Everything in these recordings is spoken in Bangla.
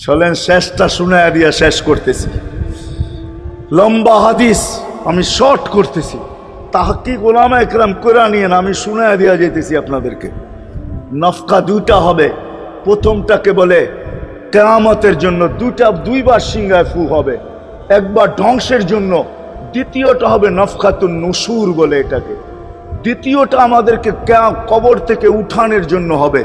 চলেন শেষটা শুনে দিয়া শেষ করতেছি। লম্বা হাদিস আমি শর্ট করতেছি। তাহাকি গোলাম একরাম করে নিয়ে আমি শুনে দিয়া যেতেছি আপনাদেরকে। নফকা দুইটা হবে। প্রথমটাকে বলে কেরামতের জন্য দুটা দুইবার সিঙ্গায় ফু হবে। একবার ধ্বংসের জন্য, দ্বিতীয়টা হবে নফকাতুন নসুর বলে এটাকে। দ্বিতীয়টা আমাদেরকে কবর থেকে উঠানের জন্য হবে।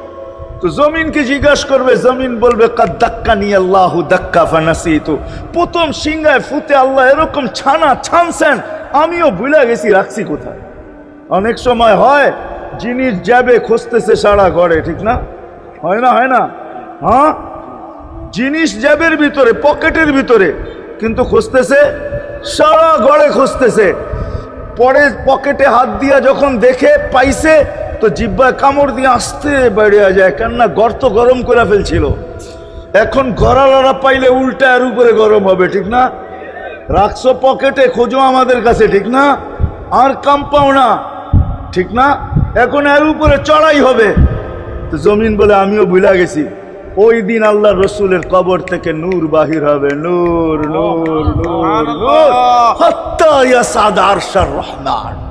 তো জমিনকে জিজ্ঞাসা করবে, জমিন বলবে, কাদ দাক্কা নিয়ে আল্লাহ দাক্কা ফানাসি তো প্রথম সিংহায় ফুতে আল্লাহ এরকম ছানা ছানছেন, আমিও ভুলে গেছি, রাখছি কোথায়? অনেক সময় হয়, জিনিস যাবে, খুঁজতেছে সারা ঘরে, ঠিক না? হয় না হয় না? হ্যাঁ? জিনিস জ্যাবের ভিতরে, পকেটের ভিতরে, কিন্তু খুঁজতেছে, সারা ঘরে খুঁজতেছে। পরে পকেটে হাত দিয়া যখন দেখে, পাইছে তো জিব্বায় কামড় দিয়ে আসতে বেড়ে যায় কেননা গর্ত গরম করে ফেলছিল। এখন গড়ালড়া পাইলে উল্টা এর উপরে গরম হবে ঠিক না? রাখছো পকেটে খোঁজো আমাদের কাছে ঠিক না? আর কাম পাও না ঠিক না? এখন এর উপরে চড়াই হবে। তো জমিন বলে আমিও ভুলা গেছি। ওই দিন আল্লাহ রসুলের কবর থেকে নূর বাহির হবে। নূর নূর নূর নূর। হত্যা আরশার রহমান।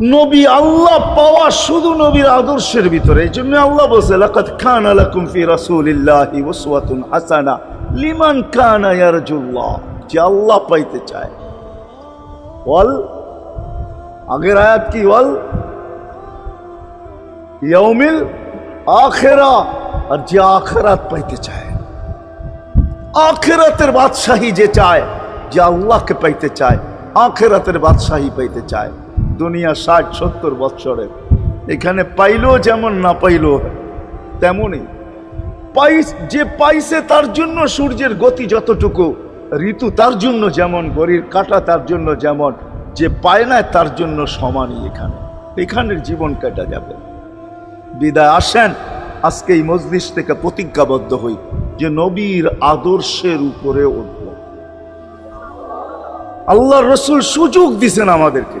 নবী আল্লাহ পাওয়া শুধু নবীর আদর্শের ভিতরে। এই জন্য আল্লাহ বলছে হাসানা লিমান যে আল্লাহ পাইতে চায়। বল আগের আয়াত কি? বল ইয়াউমিল আখেরা। আর যে আখেরাত পাইতে চায়, আখেরাতের বাদশাহী যে চায়, যে আল্লাহকে পাইতে চায়, আখেরাতের বাদশাহী পাইতে চায়। দুনিয়া ষাট, সত্তর বৎসরের এখানে পাইলো যেমন না পাইলো তেমনই। পাই যে পাইছে তার জন্য সূর্যের গতি যতটুকু, ঋতু তার জন্য যেমন গড়ির কাটা তার জন্য যেমন, যে পায় না তার জন্য সমানই এখানে। এখানের জীবন কাটা যাবে। বিদায়, আসেন। আজকে এই মজলিস থেকে প্রতিজ্ঞাবদ্ধ হই যে নবীর আদর্শের উপরে উঠব। আল্লাহ রসুল সুযোগ দিছেন আমাদেরকে।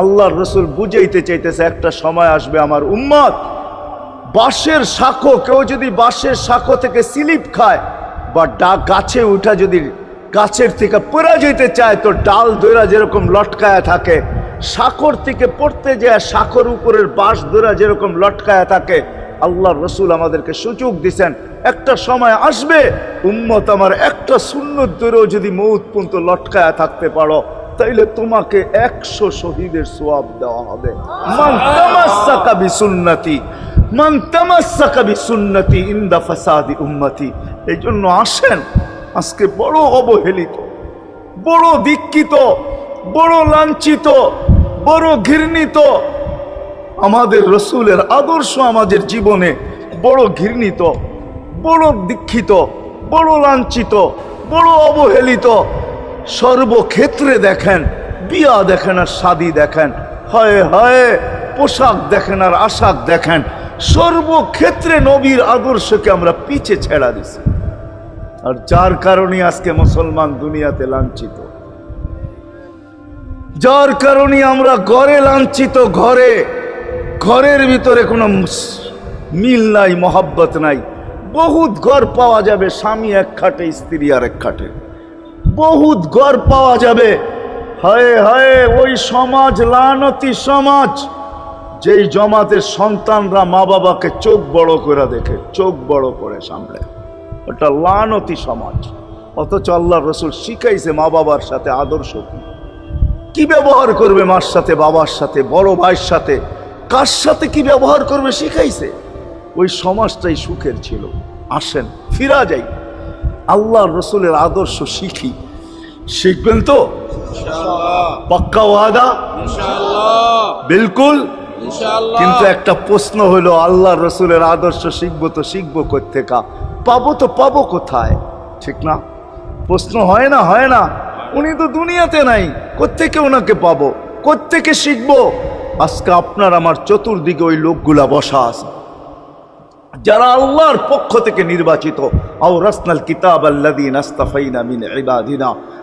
আল্লাহর রসুল বুঝাইতে চাইতেছে, একটা সময় আসবে আমার উম্মত। বাঁশের শাখো, কেউ যদি বাঁশের শাখো থেকে স্লিপ খায় বা ডা, গাছে উঠা যদি গাছের থেকে পড়া যেতে চায়, তো ডাল দৈরা যেরকম লটকায়া থাকে, শাখর থেকে পড়তে যায়, শাখর উপরের বাঁশ দৈরা যেরকম লটকায়া থাকে আল্লাহ রসুল আমাদেরকে সুযোগ দিছেন, একটা সময় আসবে, উম্মত আমার একটা সুন্নত দৈরেও যদি মৌত পর্যন্ত লটকায়া থাকতে পারো। তাইলে তোমাকে একশো শহীদের সোয়াব দেওয়া হবে। ইনদা ফাসাদি এই জন্য আসেন, আজকে বড় অবহেলিত, বড় বড় লাঞ্ছিত, বড় ঘৃণিত, আমাদের রসুলের আদর্শ আমাদের জীবনে বড় ঘৃণিত, বড় দীক্ষিত, বড় লাঞ্ছিত, বড় অবহেলিত সর্বক্ষেত্রে দেখেন, বিয়া দেখেন আর শাদি দেখেন, হয় হয় পোশাক দেখেন আর আশাক দেখেন, সর্বক্ষেত্রে নবীর আদর্শকে আমরা পিছে ছেড়া দিছি। আর যার কারণে আজকে মুসলমান দুনিয়াতে লাঞ্ছিত। যার কারণে আমরা ঘরে লাঞ্ছিত, ঘরে, ঘরের ভিতরে কোনো মিল নাই, মহাব্বত নাই। বহুত ঘর পাওয়া যাবে স্বামী এক খাটে, স্ত্রী আর এক খাটে। বহুত ঘর পাওয়া যাবে। হায় হায়, ওই সমাজ, লানতি সমাজ, যেই জমাতের সন্তানরা মা বাবাকে চোখ বড় করে দেখে, চোখ বড় করে সামলে। ওটা লানতি সমাজ। অথচ আল্লাহ রসুল শিখাইছে মা বাবার সাথে আদর্শ কি। কি ব্যবহার করবে মার সাথে, বাবার সাথে, বড় ভাইয়ের সাথে? কার সাথে কি ব্যবহার করবে শিখাইছে? ওই সমাজটাই সুখের ছিল। আসেন, ফিরা যাই। আল্লাহ রসুলের আদর্শ শিখি। শিখবেন তো? পাক্কা ওয়াদা? বিলকুল? কিন্তু একটা প্রশ্ন হলো আল্লাহ রসুলের আদর্শ শিখব তো শিখব কোথেকা পাবো তো পাবো কোথায়? ঠিক না? প্রশ্ন হয় না হয় না। উনি তো দুনিয়াতে নাই কোত্থেকে ওনাকে পাবো? কোত্থেকে শিখব? আজকে আপনার আমার চতুর্দিকে ওই লোকগুলা বসা আছে। যারা আল্লাহর পক্ষ থেকে নির্বাচিত। আও রাসনাল কিতাব আল্লাদিন আস্তাফাইনা মিন ইবাদিনা।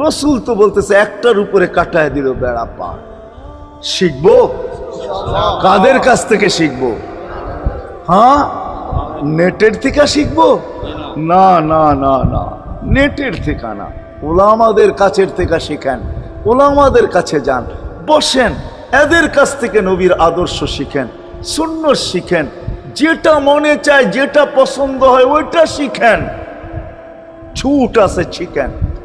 রসুল তো বলতেছে, একটার উপরে কাটায় দিল বেড়া পার শিখব? কাদের কাছ থেকে শিখব? হ্যাঁ? নেটের থেকে শিখব? না না না না, নেটের থেকে না। ওলামাদের কাছের থেকে শিখেন, ওলামাদের কাছে যান, বসেন। এদের কাছ থেকে নবীর আদর্শ শিখেন শূন্য শিখেন, যেটা মনে চায়, যেটা পছন্দ হয়, ওইটা শিখেন। ছুট আছে, শিখেন।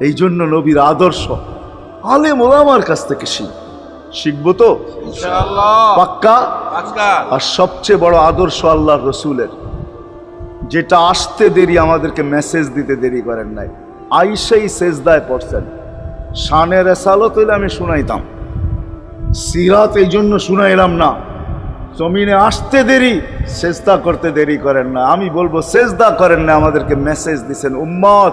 এই জন্য নবীর আদর্শ আলেম ওলামার কাছ থেকে শিখ। শিখব তো? পাক্কা? আর সবচেয়ে বড় আদর্শ আল্লাহ রসুলের যেটা আসতে দেরি আমাদেরকে মেসেজ দিতে দেরি করেন নাই। আইসাই সেজদায় পড়ছেন। শানের এসালত হইলে আমি শুনাইতাম। সিরাত এই জন্য শুনাইলাম না। জমিনে আসতে দেরি সেজদা করতে দেরি করেন না। আমি বলব সেজদা করেন না আমাদেরকে মেসেজ দিছেন। উম্মত!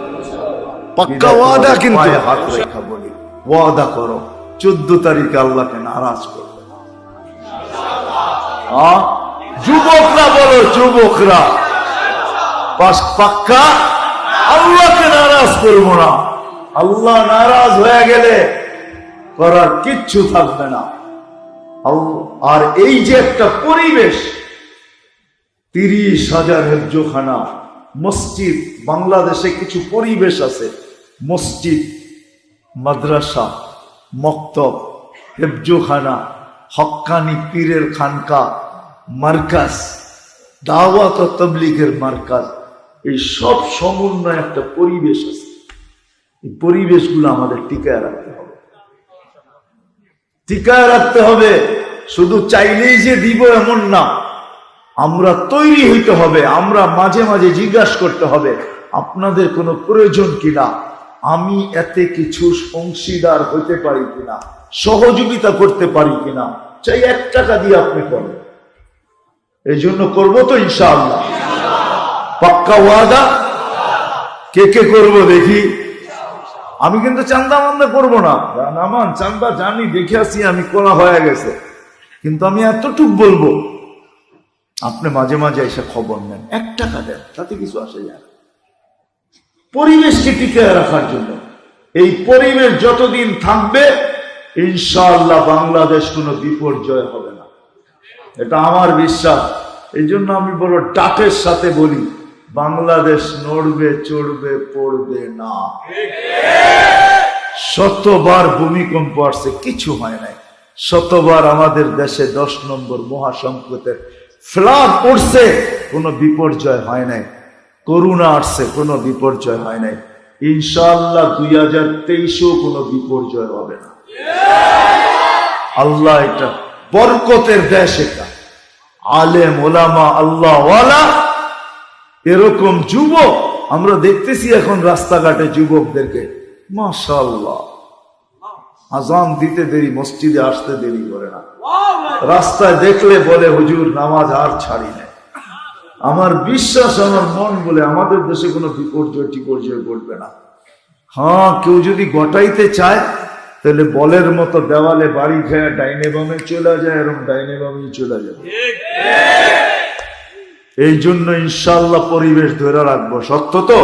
পাক্কা ওয়াদা কিন্তু। হাত রেখা বলি। ওয়াদা করো চোদ্দ তারিখে আল্লাহকে নারাজ করবে। যুবকরা বলো যুবকরা। পাক্কা? আল্লাহকে নারাজ করব না। আল্লাহ নারাজ হয়ে গেলে করার কিচ্ছু থাকবে না। আর এই যে একটা পরিবেশ তিরিশ হাজার হেফজোখানা মসজিদ বাংলাদেশে কিছু পরিবেশ আছে। মসজিদ, মাদ্রাসা, মক্তব, হেফজোখানা, হক্কানি পীরের খানকা মার্কাস দাওয়াত তবলিগের মার্কাজ, এই সব সমন্বয় একটা পরিবেশ আছে। এই পরিবেশগুলো আমাদের টিকায় রাখতে হবে। টিকায় রাখতে হবে, শুধু চাইলেই যে দিব এমন না। আমরা তৈরি হইতে হবে, আমরা মাঝে মাঝে জিজ্ঞাসা করতে হবে, আপনাদের কোনো প্রয়োজন কিনা? আমি এতে কিছু অংশীদার হইতে পারি কিনা? সহযোগিতা করতে পারি কিনা? চাই এক টাকা দিয়ে আপনি করেন। এই জন্য করব তো ইনশাআল্লাহ। পাক্কা ওয়াদা? কে কে করব দেখি। আমি কিন্তু চান্দা মান্দা করব না। নামান চান্দা জানি, দেখে আসি আমি করা হয়ে গেছে। কিন্তু আমি এতটুক বলব, আপনি মাঝে মাঝে এসে খবর নেন। এক টাকা দেন, তাতে কিছু আসে যায়। পরিবেশকে টিকে রাখার জন্য। এই পরিবেশ যতদিন থাকবে, ইনশাআল্লাহ বাংলাদেশ কোনো বিপর্যয় হবে না। এটা আমার বিশ্বাস। এই জন্য আমি বড় ডাকের সাথে বলি, বাংলাদেশ নড়বে, চড়বে, পড়বে না। শতবার ভূমিকম্প আসছে, কিছু হয় নাই। শতবার আমাদের দেশে দশ নম্বর মহাসংকটের ফ্লাড পড়ছে কোনো বিপর্যয় হয় নাই। করুণা আসছে, কোনো বিপর্যয় হয় নাই। ইনশাআল্লাহ দুই হাজার তেইশেও কোনো বিপর্যয় হবে না। আল্লাহ এটা বরকতের দেশ এটা। আলেম, ওলামা আল্লাহ এরকম যুবক, আমরা দেখতেছি এখন রাস্তাঘাটে যুবকদেরকে। মাশাল্লাহ আজান দিতে দেরি, মসজিদে আসতে দেরি করে না। রাস্তায় দেখলে বলে, হুজুর, নামাজ আর ছাড়ি নাই। আমার বিশ্বাস, আমার মন বলে আমাদের দেশে কোনো বিপর্যয় টিপর্যয় ঘটবে না। হ্যাঁ কেউ যদি গটাইতে চায়, তাহলে বলের মতো দেওয়ালে বাড়ি খেয়ে ডাইনে বামে চলে যায় এরকম ডাইনে বামেই চলে যায়। এই জন্য ইনশাল্লাহ পরিবেশ ধরে রাখব। সত্য তো?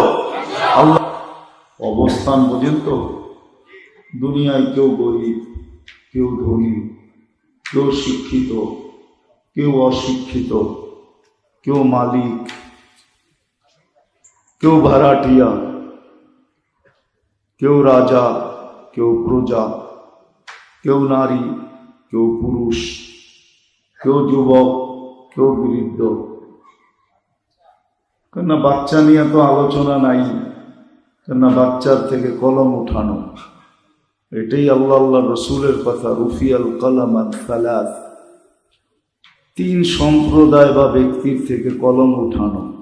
আল্লাহ অবস্থান বুঝেন তো দুনিয়ায় কেউ গরিব, কেউ ধনী, কেউ শিক্ষিত, কেউ অশিক্ষিত কেউ মালিক কেউ ভাড়াটিয়া কেউ রাজা কেউ প্রজা কেউ নারী কেউ পুরুষ কেউ যুবক কেউ বৃদ্ধ কেন বাচ্চা নিয়ে তো আলোচনা নাই কেন বাচ্চার থেকে কলম উঠানো এটাই আল্লাহ আল্লাহ রসুলের কথা রুফিয়াল কলম সালাস তিন সম্প্রদায় বা ব্যক্তির থেকে কলম উঠানো।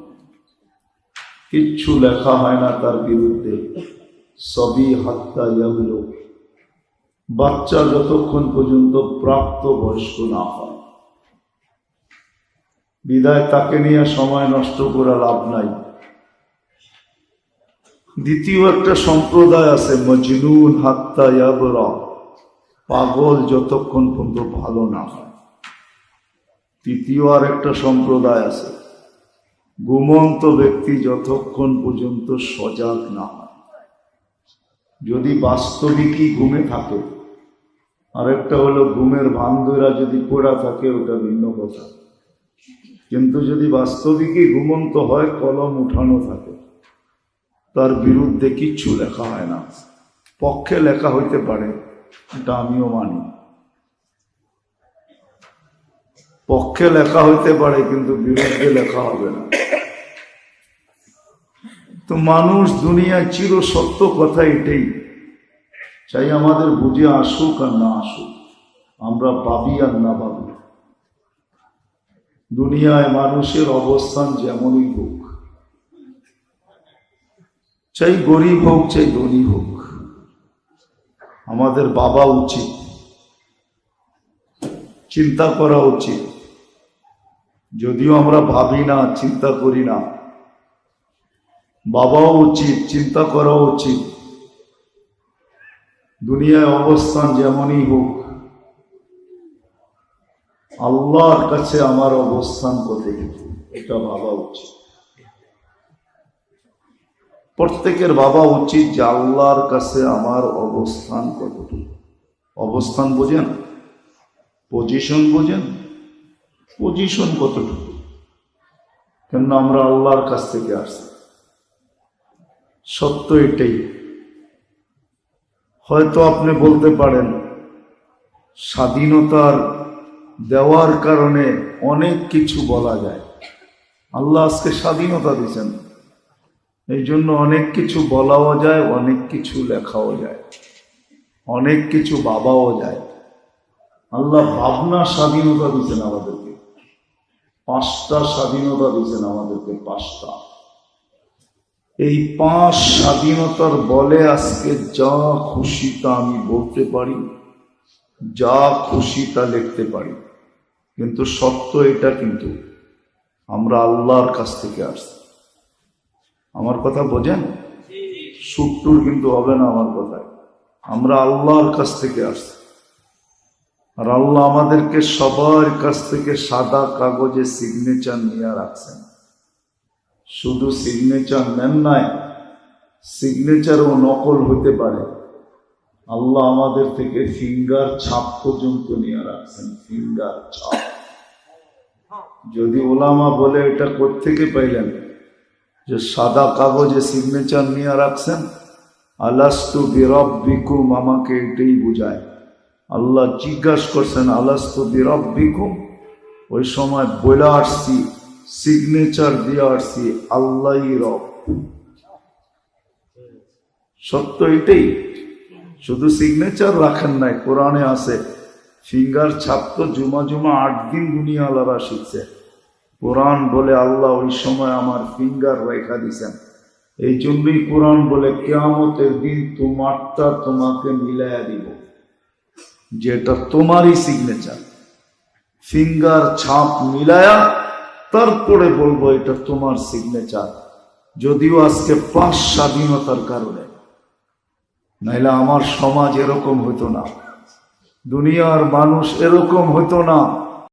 কিচ্ছু লেখা হয় না তার বিরুদ্ধে। সবই হাত্তা ইয়াবলো। বাচ্চা যতক্ষণ পর্যন্ত প্রাপ্ত বয়স্ক না হয়। বিদায় তাকে নিয়ে সময় নষ্ট করা লাভ নাই। দ্বিতীয় একটা সম্প্রদায় আছে, মজনুন হাত্তা ইয়াবরা। পাগল যতক্ষণ পর্যন্ত ভালো না হয়। তৃতীয় আর একটা সম্প্রদায় আছে। ঘুমন্ত ব্যক্তি যতক্ষণ পর্যন্ত সজাগ না যদি বাস্তবিকই ঘুমে থাকে, আরেকটা হলো ঘুমের ভান্দুরা যদি পড়া থাকে, ওটা ভিন্ন কথা। কিন্তু যদি বাস্তবিকই ঘুমন্ত হয়, কলম উঠানো থাকে, তার বিরুদ্ধে কিচ্ছু লেখা হয় না। পক্ষে লেখা হইতে পারে, এটা আমিও মানি। পক্ষে লেখা হইতে পারে, কিন্তু বিরুদ্ধে লেখা হবে না। তো মানুষ দুনিয়ায় চির সত্য কথা এটাই। চাই আমাদের বুঝে আসুক আর না আসুক। আমরা ভাবি আর না ভাবি। দুনিয়ায় মানুষের অবস্থান যেমনই হোক, চাই গরিব হোক, চাই ধনী হোক, আমাদের বাবা উচিত, চিন্তা করা উচিত। যদিও আমরা ভাবি না, চিন্তা করি না। বাবাও উচিত, চিন্তা করা উচিত। দুনিয়ায় অবস্থান যেমনই হোক, আল্লাহর কাছে আমার অবস্থান কতটুকু এটা ভাবা উচিত। প্রত্যেকের বাবা উচিত যে আল্লাহর কাছে আমার অবস্থান কতটুকু। অবস্থান বোঝেন? পজিশন বোঝেন? পজিশন কতটুকু? কেন আমরা আল্লাহর কাছ থেকে আসছি। সত্য এটাই। হয়তো আপনি বলতে পারেন, স্বাধীনতার দেওয়ার কারণে অনেক কিছু বলা যায়। আল্লাহ আজকে স্বাধীনতা দিয়েছেন। এই জন্য অনেক কিছু বলাও যায়, অনেক কিছু লেখাও যায়। অনেক কিছু বাবাও যায়। আল্লাহ ভাবনা স্বাধীনতা দিচ্ছেন আমাদেরকে। পাঁচটা স্বাধীনতা দিচ্ছেন আমাদেরকে পাঁচটা। এই পাঁচ স্বাধীনতার বলে আজকে যা খুশি তা আমি বলতে পারি যা খুশি তা লিখতে পারি। কিন্তু সত্য এটা কিন্তু আমরা আল্লাহর কাছ থেকে আসছি। আমার কথা বোঝেন? সুট্টুর কিন্তু হবে না আমার কথায়। আমরা আল্লাহর কাছ থেকে আসছি। আর আল্লাহ আমাদেরকে সবার কাছ থেকে সাদা কাগজে সিগনেচার নিয়ে রাখছেন। শুধু সিগনেচার নেন নাই সিগনেচারও নকল হতে পারে। আল্লাহ আমাদের থেকে ফিঙ্গার ছাপ পর্যন্ত নিয়ে রাখছেন ফিঙ্গার ছাপ। যদি ওলামা বলে এটা কোথেকে পাইলেন? যে সাদা কাগজে সিগনেচার নিয়ে রাখছেন? আলাস্তু বিরব বিকুম আমাকে এটাই বুঝায়। আল্লাহ জিজ্ঞাসা করছেন, আলাস্তু বিরব বিকুম ওই সময় বলে আসছি সিগনেচার দিয়ে আসছি, আল্লাহ রব। সত্য এটাই। শুধু সিগনেচার রাখেন নাই, কোরআনে আছে, ফিঙ্গার ছাপ তো জুমা জুমা আট দিন দুনিয়া আলাদা শিখছে। কোরআন বলে, আল্লাহ ওই সময় আমার ফিঙ্গার রেখা দিছেন। এই জন্যই কোরআন বলে, কেয়ামতের দিন তোমারটা তোমাকে মিলাইয়া দিব। যেটা তোমারই সিগনেচার ফিঙ্গার ছাপ মিলায়া তারপরে বলব এটা তোমার সিগনেচার যদিও আজকে পাঁচ স্বাধীনতার কারণে। নাইলে আমার সমাজ এরকম হতো না। দুনিয়ার মানুষ এরকম হতো না।